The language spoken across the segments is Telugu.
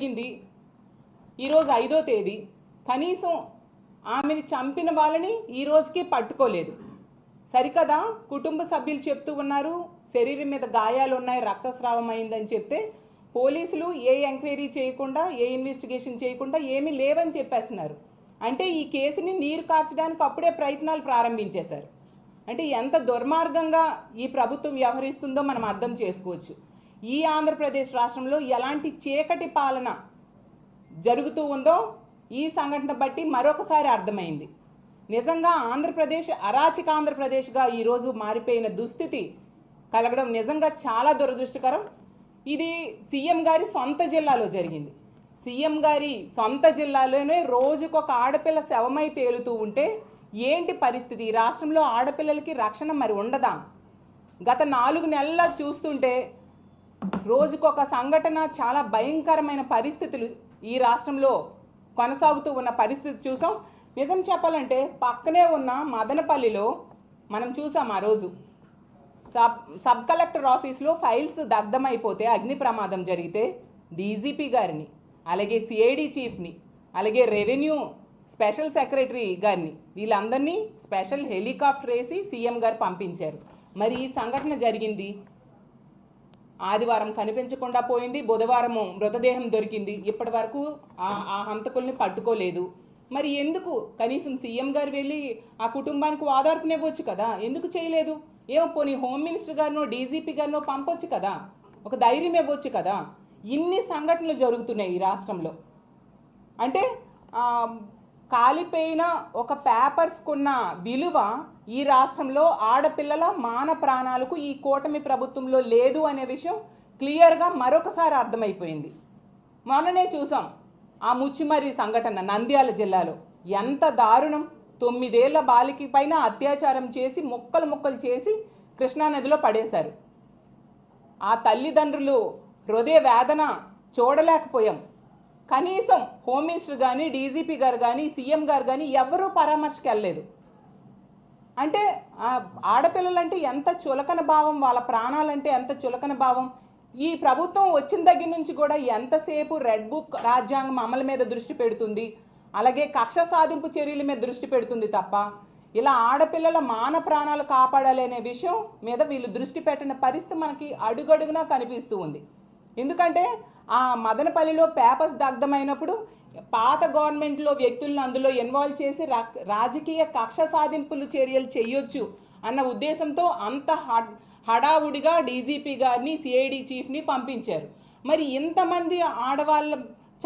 జరిగింది. ఈరోజు ఐదో తేదీ. కనీసం ఆమెని చంపిన వాళ్ళని ఈ రోజుకి పట్టుకోలేదు. సరికదా? కుటుంబ సభ్యులు చెప్తూ ఉన్నారు. శరీరం మీద గాయాలు ఉన్నాయి రక్తస్రావం అయిందని చెప్తే పోలీసులు ఏ ఎంక్వైరీ చేయకుండా ఏ ఇన్వెస్టిగేషన్ చేయకుండా ఏమీ లేవని చెప్పేస్తున్నారు. అంటే ఈ కేసుని నీరు కార్చడానికి అప్పుడే ప్రయత్నాలు ప్రారంభించేశారు. అంటే ఎంత దుర్మార్గంగా ఈ ప్రభుత్వం వ్యవహరిస్తుందో మనం అర్థం చేసుకోవచ్చు. ఈ ఆంధ్రప్రదేశ్ రాష్ట్రంలో ఎలాంటి చీకటి పాలన జరుగుతూ ఉందో ఈ సంఘటన బట్టి మరొకసారి అర్థమైంది. నిజంగా ఆంధ్రప్రదేశ్ అరాచక ఆంధ్రప్రదేశ్గా ఈరోజు మారిపోయిన దుస్థితి కలగడం నిజంగా చాలా దురదృష్టకరం. ఇది సీఎం గారి సొంత జిల్లాలో జరిగింది. సీఎం గారి సొంత జిల్లాలోనే రోజుకొక ఆడపిల్ల శవమై తేలుతూ ఉంటే ఏంటి పరిస్థితి? ఈ రాష్ట్రంలో ఆడపిల్లలకి రక్షణ మరి ఉండదా? గత నాలుగు నెలల చూస్తుంటే రోజుకొక సంఘటన చాలా భయంకరమైన పరిస్థితులు ఈ రాష్ట్రంలో కొనసాగుతూ ఉన్న పరిస్థితి చూసాం. నిజం చెప్పాలంటే పక్కనే ఉన్న మదనపల్లిలో మనం చూసాం ఆ రోజు. సబ్ సబ్ కలెక్టర్ ఆఫీస్లో ఫైల్స్ దగ్ధమైపోతే అగ్ని ప్రమాదం జరిగితే డీజీపీ గారిని అలాగే సిఐడి చీఫ్ని అలాగే రెవెన్యూ స్పెషల్ సెక్రటరీ గారిని వీళ్ళందరినీ స్పెషల్ హెలికాప్టర్ వేసి సీఎం గారు పంపించారు. మరి ఈ సంఘటన జరిగింది ఆదివారం కనిపించకుండా పోయింది. బుధవారము మృతదేహం దొరికింది. ఇప్పటి వరకు ఆ ఆ హంతకుల్ని పట్టుకోలేదు. మరి ఎందుకు? కనీసం సీఎం గారు వెళ్ళి ఆ కుటుంబానికి ఓదార్పునివ్వచ్చు కదా? ఎందుకు చేయలేదు? ఏమో పోనీ హోమ్ మినిస్టర్ గారినో డీజీపీ గారినో పంపొచ్చు కదా? ఒక ధైర్యం ఇవ్వచ్చు కదా? ఇన్ని సంఘటనలు జరుగుతున్నాయి ఈ రాష్ట్రంలో. అంటే కాలిపోయిన ఒక పేపర్స్కున్న విలువ ఈ రాష్ట్రంలో ఆడపిల్లల మాన ప్రాణాలకు ఈ కూటమి ప్రభుత్వంలో లేదు అనే విషయం క్లియర్గా మరొకసారి అర్థమైపోయింది. మొన్ననే చూసాం ఆ ముచ్చిమరి సంఘటన నంద్యాల జిల్లాలో. ఎంత దారుణం! తొమ్మిదేళ్ళ బాలిక పైన అత్యాచారం చేసి ముక్కలు ముక్కలు చేసి కృష్ణానదిలో పడేశారు. ఆ తల్లిదండ్రులు హృదయ వేదన చూడలేకపోయాం. కనీసం హోమ్ మినిస్టర్ కానీ డీజీపీ గారు కానీ సీఎం గారు కానీ ఎవరూ పరామర్శకు వెళ్ళలేదు అంటే ఆడపిల్లలంటే ఎంత చులకన భావం వాళ్ళ ప్రాణాలంటే ఎంత చులకన భావం? ఈ ప్రభుత్వం వచ్చిన దగ్గర నుంచి కూడా ఎంతసేపు రెడ్ బుక్ రాజ్యాంగం అమలు మీద దృష్టి పెడుతుంది? అలాగే కక్ష సాధింపు చర్యల మీద దృష్టి పెడుతుంది తప్ప? ఇలా ఆడపిల్లల మాన ప్రాణాలు కాపాడాలి అనే విషయం మీద వీళ్ళు దృష్టి పెట్టిన పరిస్థితి మనకి అడుగడుగునా కనిపిస్తూ ఉంది. ఎందుకంటే ఆ మదనపల్లిలో పేపర్స్ దగ్ధమైనప్పుడు పాత గవర్నమెంట్లో వ్యక్తులను అందులో ఇన్వాల్వ్ చేసి రా- రాజకీయ కక్ష సాధింపులు చర్యలు చేయొచ్చు అన్న ఉద్దేశంతో అంత హడ్ హడావుడిగా డీజీపీ గారిని సిఐడి చీఫ్ని పంపించారు. మరి ఇంతమంది ఆడవాళ్ళ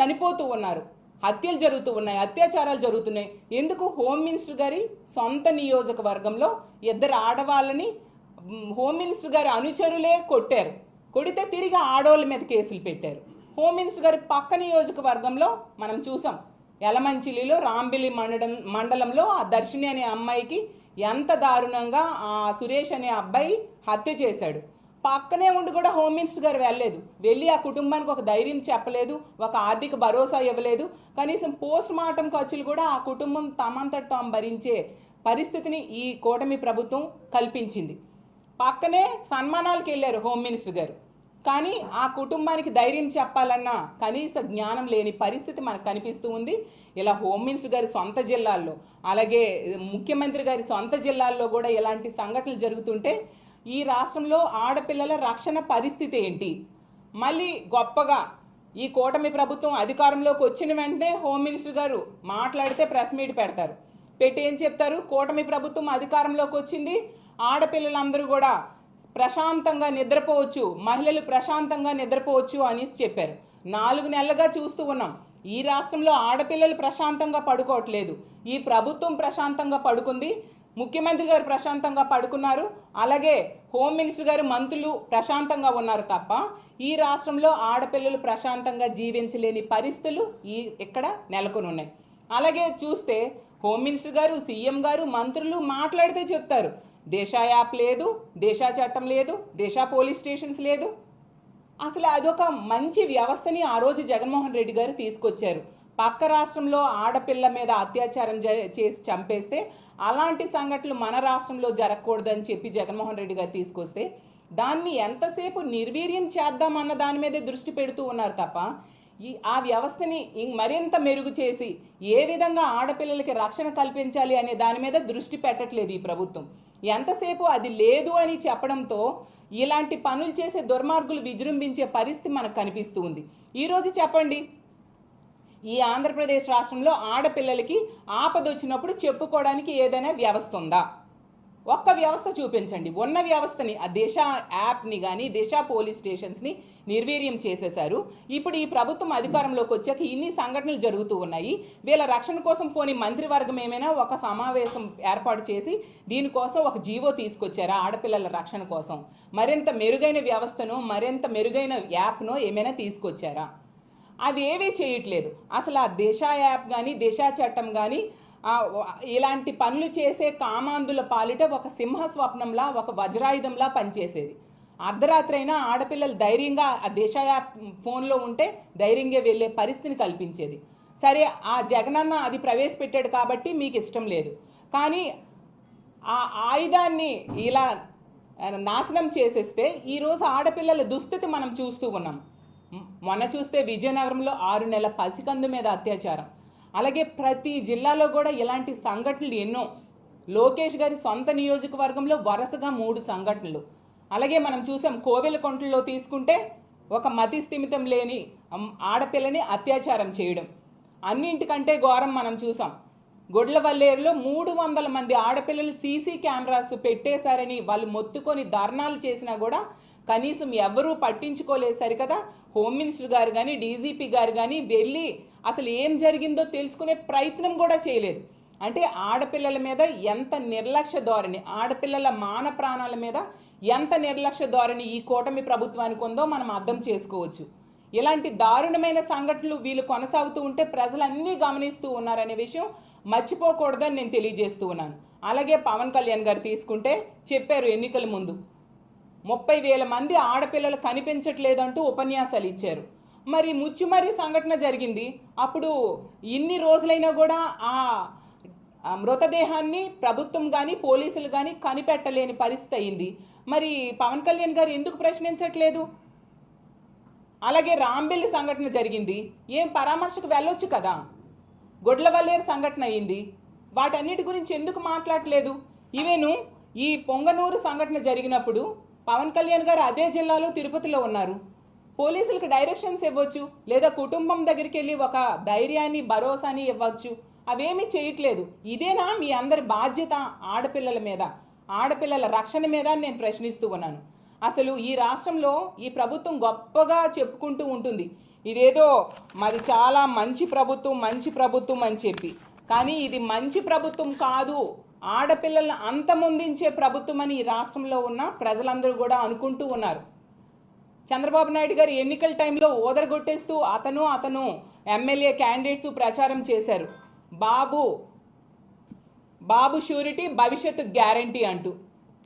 చనిపోతూ ఉన్నారు. హత్యలు జరుగుతూ ఉన్నాయి అత్యాచారాలు జరుగుతున్నాయి. ఎందుకు హోమ్ మినిస్టర్ గారి సొంత నియోజకవర్గంలో ఇద్దరు ఆడవాళ్ళని హోమ్ మినిస్టర్ గారి అనుచరులే కొట్టారు? కొడితే తిరిగి ఆడవాళ్ళ మీద కేసులు పెట్టారు. హోమ్ మినిస్టర్ గారి పక్క నియోజకవర్గంలో మనం చూసాం. యలమంచిలిలో రాంబిలి మండలం మండలంలో ఆ దర్శిని అనే అమ్మాయికి ఎంత దారుణంగా ఆ సురేష్ అనే అబ్బాయి హత్య చేశాడు. పక్కనే ఉండి కూడా హోమ్ మినిస్టర్ గారు వెళ్ళలేదు. వెళ్ళి ఆ కుటుంబానికి ఒక ధైర్యం చెప్పలేదు ఒక ఆర్థిక భరోసా ఇవ్వలేదు. కనీసం పోస్ట్ మార్టం ఖర్చులు కూడా ఆ కుటుంబం తమంతట తాము భరించే పరిస్థితిని ఈ కూటమి ప్రభుత్వం కల్పించింది. పక్కనే సన్మానాలకు వెళ్ళారు హోమ్ మినిస్టర్ గారు. కానీ ఆ కుటుంబానికి ధైర్యం చెప్పాలన్న కనీస జ్ఞానం లేని పరిస్థితి మనకు కనిపిస్తూ ఉంది. ఇలా హోమ్ మినిస్టర్ గారి సొంత జిల్లాల్లో అలాగే ముఖ్యమంత్రి గారి సొంత జిల్లాల్లో కూడా ఇలాంటి సంఘటనలు జరుగుతుంటే ఈ రాష్ట్రంలో ఆడపిల్లల రక్షణ పరిస్థితి ఏంటి? మళ్ళీ గొప్పగా ఈ కూటమి ప్రభుత్వం అధికారంలోకి వచ్చిన వెంటనే హోమ్ మినిస్టర్ గారు మాట్లాడితే ప్రెస్ మీట్ పెడతారు. పెట్టి ఏం చెప్తారు? కూటమి ప్రభుత్వం అధికారంలోకి వచ్చింది. ఆడపిల్లలందరూ కూడా ప్రశాంతంగా నిద్రపోవచ్చు. మహిళలు ప్రశాంతంగా నిద్రపోవచ్చు అని చెప్పారు. నాలుగు నెలలుగా చూస్తూ ఉన్నాం. ఈ రాష్ట్రంలో ఆడపిల్లలు ప్రశాంతంగా పడుకోవట్లేదు. ఈ ప్రభుత్వం ప్రశాంతంగా పడుకుంది. ముఖ్యమంత్రి గారు ప్రశాంతంగా పడుకున్నారు. అలాగే హోమ్ మినిస్టర్ గారు మంత్రులు ప్రశాంతంగా ఉన్నారు తప్ప ఈ రాష్ట్రంలో ఆడపిల్లలు ప్రశాంతంగా జీవించలేని పరిస్థితులు ఈ ఇక్కడ నెలకొని ఉన్నాయి. అలాగే చూస్తే హోమ్ మినిస్టర్ గారు సీఎం గారు మంత్రులు మాట్లాడితే చెప్తారు. దేశా యాప్ లేదు దేశా చట్టం లేదు దేశా పోలీస్ స్టేషన్స్ లేదు. అసలు అదొక మంచి వ్యవస్థని ఆ రోజు జగన్మోహన్ రెడ్డి గారు తీసుకొచ్చారు. పక్క రాష్ట్రంలో ఆడపిల్ల మీద అత్యాచారం చేసి చంపేస్తే అలాంటి సంఘటనలు మన రాష్ట్రంలో జరగకూడదని చెప్పి జగన్మోహన్ రెడ్డి గారు తీసుకొస్తే దాన్ని ఎంతసేపు నిర్వీర్యం చేద్దామన్న దాని మీదే దృష్టి పెడుతూ ఉన్నారు తప్ప ఈ ఆ వ్యవస్థని మరింత మెరుగు చేసి ఏ విధంగా ఆడపిల్లలకి రక్షణ కల్పించాలి అనే దాని మీద దృష్టి పెట్టట్లేదు ఈ ప్రభుత్వం. ఎంతసేపు అది లేదు అని చెప్పడంతో ఇలాంటి పనులు చేసే దుర్మార్గులు విజృంభించే పరిస్థితి మనకు కనిపిస్తూ ఉంది. ఈరోజు చెప్పండి. ఈ ఆంధ్రప్రదేశ్ రాష్ట్రంలో ఆడపిల్లలకి ఆపద వచ్చినప్పుడు చెప్పుకోవడానికి ఏదైనా వ్యవస్థ ఉందా? ఒక్క వ్యవస్థ చూపించండి. ఉన్న వ్యవస్థని ఆ దిశ యాప్ని కానీ దిశ పోలీస్ స్టేషన్స్ని నిర్వీర్యం చేసేశారు. ఇప్పుడు ఈ ప్రభుత్వం అధికారంలోకి వచ్చాక ఇన్ని సంఘటనలు జరుగుతూ ఉన్నాయి. వీళ్ళ రక్షణ కోసం పోని మంత్రివర్గం ఏమైనా ఒక సమావేశం ఏర్పాటు చేసి దీనికోసం ఒక జీవో తీసుకొచ్చారా ఆడపిల్లల రక్షణ కోసం? మరింత మెరుగైన వ్యవస్థను మరింత మెరుగైన యాప్ను ఏమైనా తీసుకొచ్చారా? అవి ఏవీ చేయట్లేదు. అసలు ఆ దిశ యాప్ కానీ దిశా చట్టం కానీ ఇలాంటి పనులు చేసే కామాంధుల పాలిట ఒక సింహ స్వప్నంలా ఒక వజ్రాయుధంలా పనిచేసేది. అర్ధరాత్రైనా ఆడపిల్లలు ధైర్యంగా ఆ దిశ యాప్ ఫోన్లో ఉంటే ధైర్యంగా వెళ్ళే పరిస్థితిని కల్పించేది. సరే ఆ జగనన్న అది ప్రవేశపెట్టాడు కాబట్టి మీకు ఇష్టం లేదు. కానీ ఆ ఆయుధాన్ని ఇలా నాశనం చేసేస్తే ఈరోజు ఆడపిల్లల దుస్థితి మనం చూస్తూ ఉన్నాం. మొన్న చూస్తే విజయనగరంలో ఆరు నెలల పసికందు మీద అత్యాచారం. అలాగే ప్రతి జిల్లాలో కూడా ఇలాంటి సంఘటనలు ఎన్నో. లోకేష్ గారి సొంత నియోజకవర్గంలో వరుసగా మూడు సంఘటనలు. అలాగే మనం చూసాం కోవెలకొంటలో తీసుకుంటే ఒక మతి స్థిమితం లేని ఆడపిల్లని అత్యాచారం చేయడం. అన్నింటికంటే ఘోరం మనం చూసాం. గొడ్లవల్లేరులో మూడు వందల మంది ఆడపిల్లలు సీసీ కెమెరాస్ పెట్టేశారని వాళ్ళు మొత్తుకొని ధర్నాలు చేసినా కూడా కనీసం ఎవరూ పట్టించుకోలేదు సరికదా? హోమ్ మినిస్టర్ గారు కానీ డీజీపీ గారు కానీ వెళ్ళి అసలు ఏం జరిగిందో తెలుసుకునే ప్రయత్నం కూడా చేయలేదు. అంటే ఆడపిల్లల మీద ఎంత నిర్లక్ష్య ధోరణి ఆడపిల్లల మాన ప్రాణాల మీద ఎంత నిర్లక్ష్య ధోరణి ఈ కూటమి ప్రభుత్వానికి ఉందో మనం అర్థం చేసుకోవచ్చు. ఇలాంటి దారుణమైన సంఘటనలు వీళ్ళు కొనసాగుతూ ఉంటే ప్రజలన్నీ గమనిస్తూ ఉన్నారనే విషయం మర్చిపోకూడదని నేను తెలియజేస్తూ ఉన్నాను. అలాగే పవన్ కళ్యాణ్ గారు తీసుకుంటే చెప్పారు ఎన్నికల ముందు. ముప్పై వేల మంది ఆడపిల్లలు కనిపించట్లేదంటూ ఉపన్యాసాలు ఇచ్చారు. మరి ముచ్చుమరి సంఘటన జరిగింది. అప్పుడు ఇన్ని రోజులైనా కూడా ఆ మృతదేహాన్ని ప్రభుత్వం కానీ పోలీసులు కానీ కనిపెట్టలేని పరిస్థితి అయింది. మరి పవన్ కళ్యాణ్ గారు ఎందుకు ప్రశ్నించట్లేదు? అలాగే రాంబెల్లి సంఘటన జరిగింది. ఏం పరామర్శకు వెళ్ళొచ్చు కదా? గొడ్లవల్లేరు సంఘటన అయింది. వాటన్నిటి గురించి ఎందుకు మాట్లాడలేదు? ఈవెను ఈ పొంగనూరు సంఘటన జరిగినప్పుడు పవన్ కళ్యాణ్ గారు అదే జిల్లాలో తిరుపతిలో ఉన్నారు. పోలీసులకు డైరెక్షన్స్ ఇవ్వచ్చు లేదా కుటుంబం దగ్గరికి వెళ్ళి ఒక ధైర్యాన్ని భరోసాని ఇవ్వచ్చు. అవేమీ చేయట్లేదు. ఇదేనా మీ అందరి బాధ్యత ఆడపిల్లల మీద? ఆడపిల్లల రక్షణ మీద నేను ప్రశ్నిస్తూ ఉన్నాను. అసలు ఈ రాష్ట్రంలో ఈ ప్రభుత్వం గొప్పగా చెప్పుకుంటూ ఉంటుంది. ఇదేదో మరి చాలా మంచి ప్రభుత్వం మంచి ప్రభుత్వం అని చెప్పి. కానీ ఇది మంచి ప్రభుత్వం కాదు. ఆడపిల్లలను అంతమొందించే ప్రభుత్వం అని ఈ రాష్ట్రంలో ఉన్న ప్రజలందరూ కూడా అనుకుంటూ ఉన్నారు. చంద్రబాబు నాయుడు గారు ఎన్నికల టైంలో ఓదరగొట్టేస్తూ అతను అతను ఎమ్మెల్యే క్యాండిడేట్స్ ప్రచారం చేశారు. బాబు బాబు షూరిటీ భవిష్యత్తు గ్యారంటీ అంటూ.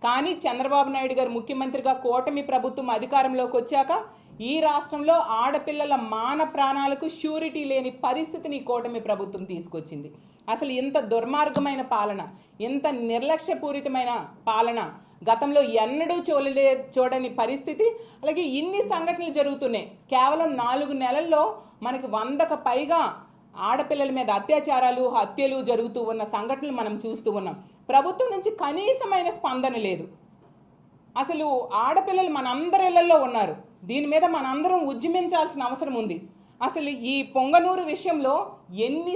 కానీ చంద్రబాబు నాయుడు గారు ముఖ్యమంత్రిగా కూటమి ప్రభుత్వం అధికారంలోకి వచ్చాక ఈ రాష్ట్రంలో ఆడపిల్లల మాన ప్రాణాలకు షూరిటీ లేని పరిస్థితిని కూటమి ప్రభుత్వం తీసుకొచ్చింది. అసలు ఇంత దుర్మార్గమైన పాలన ఇంత నిర్లక్ష్యపూరితమైన పాలన గతంలో ఎన్నడూ చూడలే చూడని పరిస్థితి. అలాగే ఇన్ని సంఘటనలు జరుగుతున్నాయి. కేవలం నాలుగు నెలల్లో మనకి వందకు పైగా ఆడపిల్లల మీద అత్యాచారాలు హత్యలు జరుగుతూ ఉన్న సంఘటనలు మనం చూస్తూ ఉన్నాం. ప్రభుత్వం నుంచి కనీసమైన స్పందన లేదు. అసలు ఆడపిల్లలు మనందరి ఇళ్ళలో ఉన్నారు. దీని మీద మనందరం ఉద్యమించాల్సిన అవసరం ఉంది. అసలు ఈ పొంగనూరు విషయంలో ఎన్ని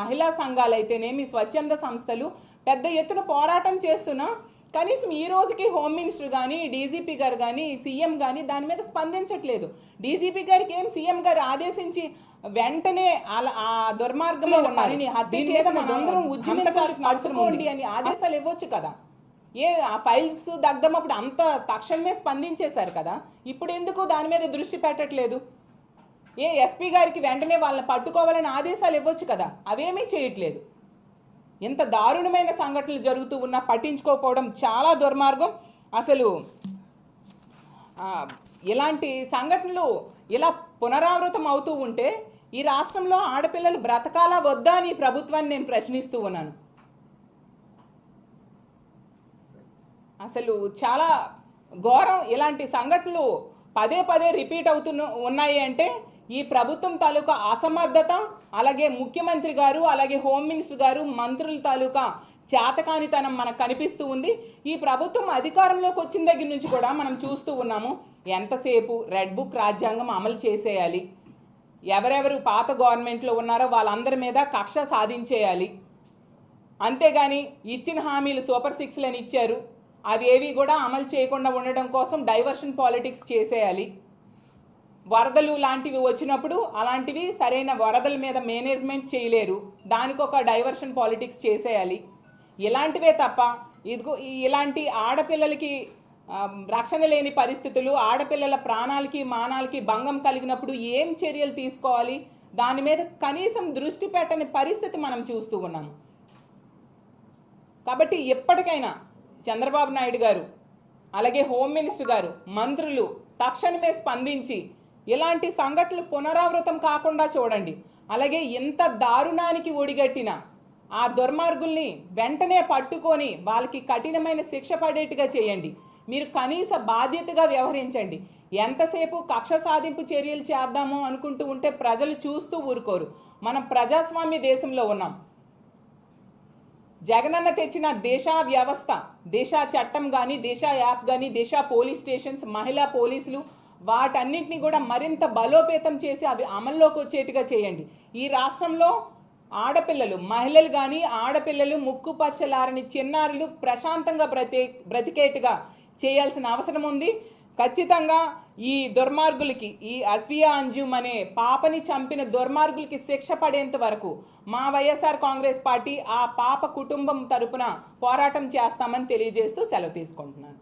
మహిళా సంఘాలు అయితేనేమి స్వచ్ఛంద సంస్థలు పెద్ద ఎత్తున పోరాటం చేస్తున్నా కనీసం ఈ రోజుకి హోమ్ మినిస్టర్ కానీ డీజీపీ గారు కానీ సీఎం కానీ దాని మీద స్పందించట్లేదు. డీజీపీ గారికి ఏం సీఎం గారు ఆదేశించి వెంటనే అలా ఆ దుర్మార్గంలో పనిని హత్య చేసి మనందరం ఉద్యమించాల్సిన అవసరం ఉంది. అని ఆదేశాలు ఇవ్వచ్చు కదా. ఏ ఆ ఫైల్స్ దగ్గమప్పుడు అంత తక్షణమే స్పందించేశారు కదా. ఇప్పుడు ఎందుకు దాని మీద దృష్టి పెట్టట్లేదు? ఏ ఎస్పీ గారికి వెంటనే వాళ్ళని పట్టుకోవాలని ఆదేశాలు ఇవ్వచ్చు కదా. అవేమీ చేయట్లేదు. ఇంత దారుణమైన సంఘటనలు జరుగుతూ ఉన్నా పట్టించుకోకపోవడం చాలా దుర్మార్గం. అసలు ఇలాంటి సంఘటనలు ఇలా పునరావృతం అవుతూ ఉంటే ఈ రాష్ట్రంలో ఆడపిల్లలు బ్రతకాలా వద్దా అని ప్రభుత్వాన్ని నేను ప్రశ్నిస్తూ ఉన్నాను. అసలు చాలా ఘోరం ఇలాంటి సంఘటనలు పదే పదే రిపీట్ అవుతున్న ఉన్నాయి అంటే ఈ ప్రభుత్వం తాలూకా అసమర్థత అలాగే ముఖ్యమంత్రి గారు అలాగే హోమ్ మినిస్టర్ గారు మంత్రుల తాలూకా చేతకానితనం మనకు కనిపిస్తూ ఉంది. ఈ ప్రభుత్వం అధికారంలోకి వచ్చిన దగ్గర నుంచి కూడా మనం చూస్తూ ఉన్నాము ఎంతసేపు రెడ్ బుక్ రాజ్యాంగం అమలు చేసేయాలి? ఎవరెవరు పాత గవర్నమెంట్లో ఉన్నారో వాళ్ళందరి మీద కక్ష సాధించేయాలి? అంతేగాని ఇచ్చిన హామీలు సూపర్ సిక్స్లని ఇచ్చారు. అది ఏవి కూడా అమలు చేయకుండా ఉండడం కోసం డైవర్షన్ పాలిటిక్స్ చేసేయాలి. వరదలు లాంటివి వచ్చినప్పుడు అలాంటివి సరైన వరదల మీద మేనేజ్మెంట్ చేయలేరు. దానికి ఒక డైవర్షన్ పాలిటిక్స్ చేసేయాలి. ఇలాంటివే తప్ప ఇదిగో ఇలాంటి ఆడపిల్లలకి రక్షణ లేని పరిస్థితులు ఆడపిల్లల ప్రాణాలకి మానాలకి భంగం కలిగినప్పుడు ఏం చర్యలు తీసుకోవాలి? దాని మీద కనీసం దృష్టి పెట్టని పరిస్థితి మనం చూస్తూ ఉన్నాము కాబట్టి ఎప్పటికైనా చంద్రబాబు నాయుడు గారు అలాగే హోమ్ మినిస్టర్ గారు మంత్రులు తక్షణమే స్పందించి ఇలాంటి సంఘటనలు పునరావృతం కాకుండా చూడండి. అలాగే ఇంత దారుణానికి ఒడిగట్టిన ఆ దుర్మార్గుల్ని వెంటనే పట్టుకొని వాళ్ళకి కఠినమైన శిక్ష పడేట్టుగా చేయండి. మీరు కనీస బాధ్యతగా వ్యవహరించండి. ఎంతసేపు కక్ష సాధింపు చర్యలు చేద్దాము అనుకుంటూ ఉంటే ప్రజలు చూస్తూ ఊరుకోరు. మనం ప్రజాస్వామ్య దేశంలో ఉన్నాం. జగనన్న తెచ్చిన దేశ వ్యవస్థ దేశా చట్టం కానీ దిశ యాప్ కానీ దిశ పోలీస్ స్టేషన్స్ మహిళా పోలీసులు వాటన్నిటిని కూడా మరింత బలోపేతం చేసి అవి అమల్లోకి వచ్చేట్టుగా చేయండి. ఈ రాష్ట్రంలో ఆడపిల్లలు మహిళలు కానీ ఆడపిల్లలు ముక్కు పచ్చలారని చిన్నారులు ప్రశాంతంగా బ్రతి బ్రతికేట్టుగా చేయాల్సిన అవసరం ఉంది. ఖచ్చితంగా ఈ దుర్మార్గులకి ఈ అస్వియా అంజుమ్ అనే పాపని చంపిన దుర్మార్గులకి శిక్ష పడేంత వరకు మా వైఎస్ఆర్ కాంగ్రెస్ పార్టీ ఆ పాప కుటుంబం తరపున పోరాటం చేస్తామని తెలియజేస్తూ సెలవు తీసుకుంటున్నాను.